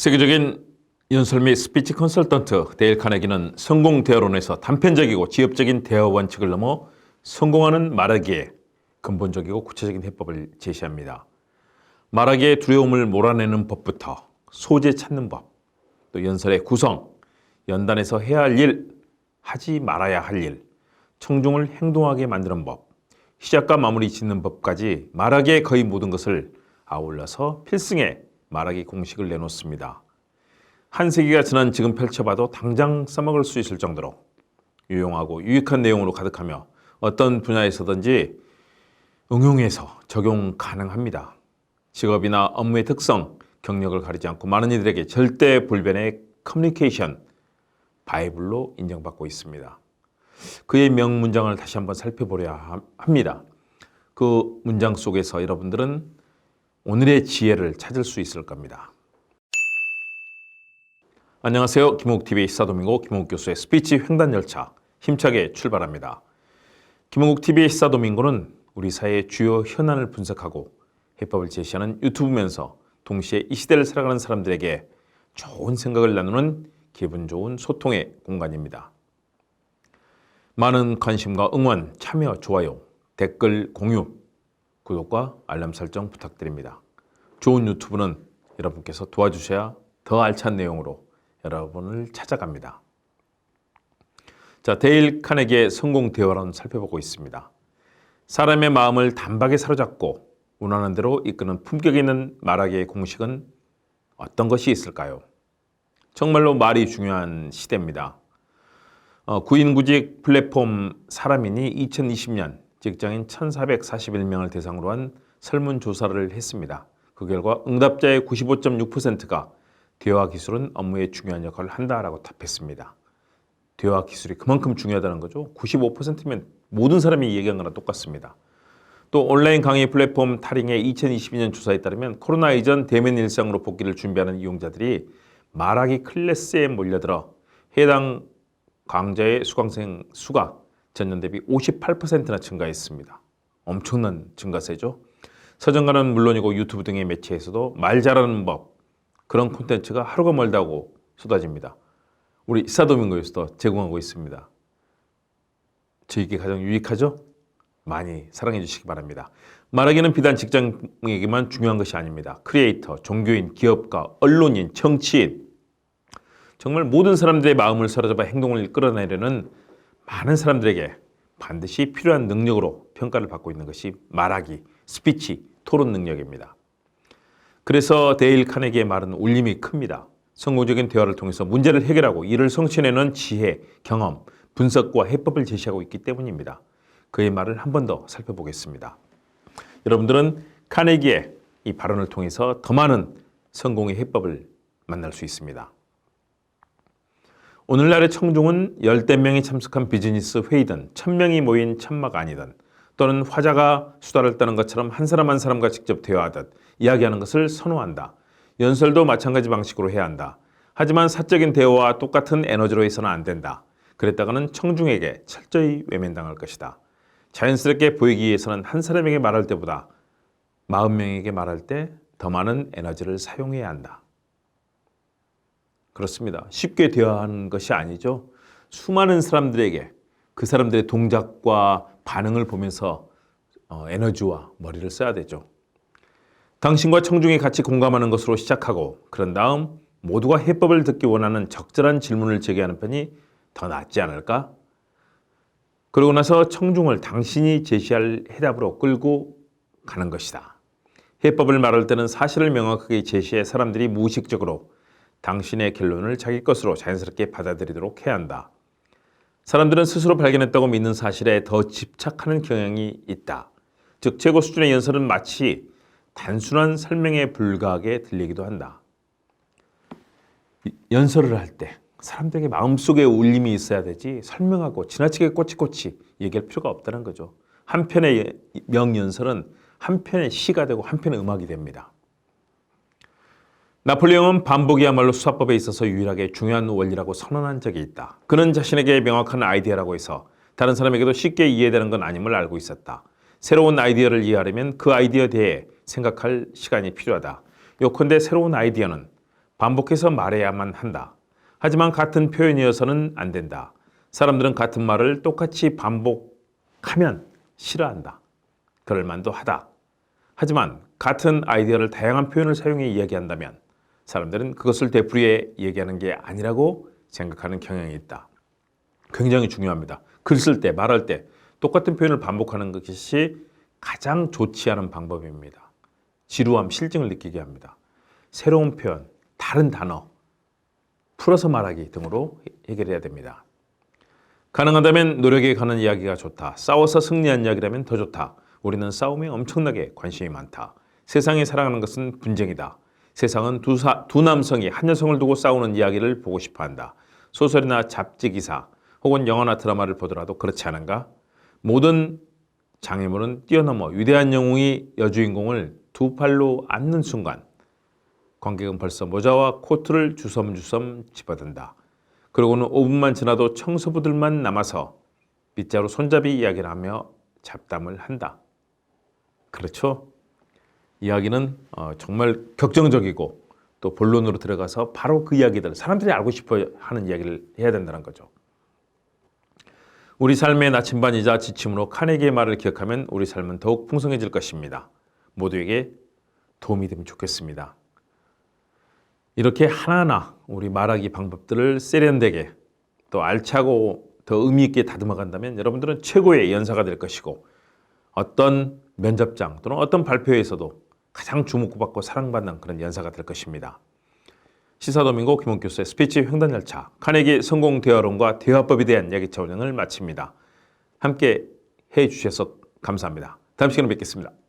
세계적인 연설 및 스피치 컨설턴트 데일 카네기는 성공 대화론에서 단편적이고 지엽적인 대화 원칙을 넘어 성공하는 말하기에 근본적이고 구체적인 해법을 제시합니다. 말하기의 두려움을 몰아내는 법부터 소재 찾는 법, 또 연설의 구성, 연단에서 해야 할 일, 하지 말아야 할 일, 청중을 행동하게 만드는 법, 시작과 마무리 짓는 법까지 말하기의 거의 모든 것을 아울러서 필승의 말하기 공식을 내놓습니다. 한 세기가 지난 지금 펼쳐봐도 당장 써먹을 수 있을 정도로 유용하고 유익한 내용으로 가득하며 어떤 분야에서든지 응용해서 적용 가능합니다. 직업이나 업무의 특성, 경력을 가리지 않고 많은 이들에게 절대 불변의 커뮤니케이션 바이블로 인정받고 있습니다. 그의 명문장을 다시 한번 살펴보려 함- 합니다. 그 문장 속에서 여러분들은 오늘의 지혜를 찾을 수 있을 겁니다. 안녕하세요. 김옥TV 시사도민고 김옥 교수의 스피치 횡단 열차 힘차게 출발합니다. TV의 시사도민고는 우리 사회의 주요 현안을 분석하고 해법을 제시하는 유튜브면서 동시에 이 시대를 살아가는 사람들에게 좋은 생각을 나누는 기분 좋은 소통의 공간입니다. 많은 관심과 응원, 참여, 좋아요, 댓글, 공유, 구독과 알람 설정 부탁드립니다. 좋은 유튜브는 여러분께서 도와주셔야 더 알찬 내용으로 여러분을 찾아갑니다. 자, 데일 카네기의 성공 대화론 살펴보고 있습니다. 사람의 마음을 단박에 사로잡고 원하는 대로 이끄는 품격 있는 말하기의 공식은 어떤 것이 있을까요? 정말로 말이 중요한 시대입니다. 어, 구인구직 플랫폼 사람인이 2020년 직장인 1,441명을 대상으로 한 설문조사를 했습니다. 그 결과 응답자의 95.6%가 대화 기술은 업무에 중요한 역할을 한다라고 답했습니다. 대화 기술이 그만큼 중요하다는 거죠. 95%면 모든 사람이 얘기한 거랑 똑같습니다. 또 온라인 강의 플랫폼 타링의 2022년 조사에 따르면 코로나 이전 대면 일상으로 복귀를 준비하는 이용자들이 말하기 클래스에 몰려들어 해당 강좌의 수강생 수가 전년 대비 58%나 증가했습니다. 엄청난 증가세죠. 서점가는 물론이고 유튜브 등의 매체에서도 말 잘하는 법 그런 콘텐츠가 하루가 멀다고 쏟아집니다. 우리 사도민고에서도 제공하고 있습니다. 저에게 가장 유익하죠? 많이 사랑해 주시기 바랍니다. 말하기는 비단 직장에게만 중요한 것이 아닙니다. 크리에이터, 종교인, 기업가, 언론인, 정치인 정말 모든 사람들의 마음을 사로잡아 행동을 끌어내려는 많은 사람들에게 반드시 필요한 능력으로 평가를 받고 있는 것이 말하기, 스피치, 토론 능력입니다. 그래서 데일 카네기의 말은 울림이 큽니다. 성공적인 대화를 통해서 문제를 해결하고 이를 성취해내는 지혜, 경험, 분석과 해법을 제시하고 있기 때문입니다. 그의 말을 한 번 더 살펴보겠습니다. 여러분들은 카네기의 이 발언을 통해서 더 많은 성공의 해법을 만날 수 있습니다. 오늘날의 청중은 열댓 명이 참석한 비즈니스 회의든 천 명이 모인 천막 아니든 또는 화자가 수다를 떠는 것처럼 한 사람 한 사람과 직접 대화하듯 이야기하는 것을 선호한다. 연설도 마찬가지 방식으로 해야 한다. 하지만 사적인 대화와 똑같은 에너지로 해서는 안 된다. 그랬다가는 청중에게 철저히 외면당할 것이다. 자연스럽게 보이기 위해서는 한 사람에게 말할 때보다 마흔 명에게 말할 때 더 많은 에너지를 사용해야 한다. 그렇습니다. 쉽게 대화하는 것이 아니죠. 수많은 사람들에게 그 사람들의 동작과 반응을 보면서 어, 에너지와 머리를 써야 되죠. 당신과 청중이 같이 공감하는 것으로 시작하고 그런 다음 모두가 해법을 듣기 원하는 적절한 질문을 제기하는 편이 더 낫지 않을까? 그러고 나서 청중을 당신이 제시할 해답으로 끌고 가는 것이다. 해법을 말할 때는 사실을 명확하게 제시해 사람들이 무의식적으로 당신의 결론을 자기 것으로 자연스럽게 받아들이도록 해야 한다. 사람들은 스스로 발견했다고 믿는 사실에 더 집착하는 경향이 있다. 즉 최고 수준의 연설은 마치 단순한 설명에 불과하게 들리기도 한다. 이- 연설을 할 때 사람들에게 마음속에 울림이 있어야 되지 설명하고 지나치게 꼬치꼬치 얘기할 필요가 없다는 거죠. 한 편의 명연설은 한 편의 시가 되고 한 편의 음악이 됩니다. 나폴레옹은 반복이야말로 수사법에 있어서 유일하게 중요한 원리라고 선언한 적이 있다. 그는 자신에게 명확한 아이디어라고 해서 다른 사람에게도 쉽게 이해되는 건 아님을 알고 있었다. 새로운 아이디어를 이해하려면 그 아이디어에 대해 생각할 시간이 필요하다. 요컨대 새로운 아이디어는 반복해서 말해야만 한다. 하지만 같은 표현이어서는 안 된다. 사람들은 같은 말을 똑같이 반복하면 싫어한다. 그럴 만도 하다. 하지만 같은 아이디어를 다양한 표현을 사용해 이야기한다면 사람들은 그것을 되풀이해 얘기하는 게 아니라고 생각하는 경향이 있다. 굉장히 중요합니다. 글 쓸 때, 말할 때 똑같은 표현을 반복하는 것이 가장 좋지 않은 방법입니다. 지루함, 실증을 느끼게 합니다. 새로운 표현, 다른 단어, 풀어서 말하기 등으로 해결해야 됩니다. 가능하다면 노력에 가는 이야기가 좋다. 싸워서 승리한 이야기라면 더 좋다. 우리는 싸움에 엄청나게 관심이 많다. 세상이 살아가는 것은 분쟁이다. 세상은 두, 사, 두 남성이 한 여성을 두고 싸우는 이야기를 보고 싶어 한다. 소설이나 잡지 기사 혹은 영화나 드라마를 보더라도 그렇지 않은가? 모든 장애물은 뛰어넘어 위대한 영웅이 여주인공을 두 팔로 안는 순간 관객은 벌써 모자와 코트를 주섬주섬 집어든다. 그러고는 5분만 지나도 청소부들만 남아서 빗자루 손잡이 이야기를 하며 잡담을 한다. 그렇죠? 이야기는 어, 정말 격정적이고 또 본론으로 들어가서 바로 그 이야기들 사람들이 알고 싶어 하는 이야기를 해야 된다는 거죠. 우리 삶의 나침반이자 지침으로 카네기의 말을 기억하면 우리 삶은 더욱 풍성해질 것입니다. 모두에게 도움이 되면 좋겠습니다. 이렇게 하나하나 우리 말하기 방법들을 세련되게 또 알차고 더 의미 있게 다듬어 간다면 여러분들은 최고의 연사가 될 것이고 어떤 면접장 또는 어떤 발표에서도 가장 주목받고 사랑받는 그런 연사가 될 것입니다. 시사도민고 김원 교수의 스피치 횡단 열차 카네기 성공 대화론과 대화법에 대한 이야기 차원을 마칩니다. 함께 해 주셔서 감사합니다. 다음 시간에 뵙겠습니다.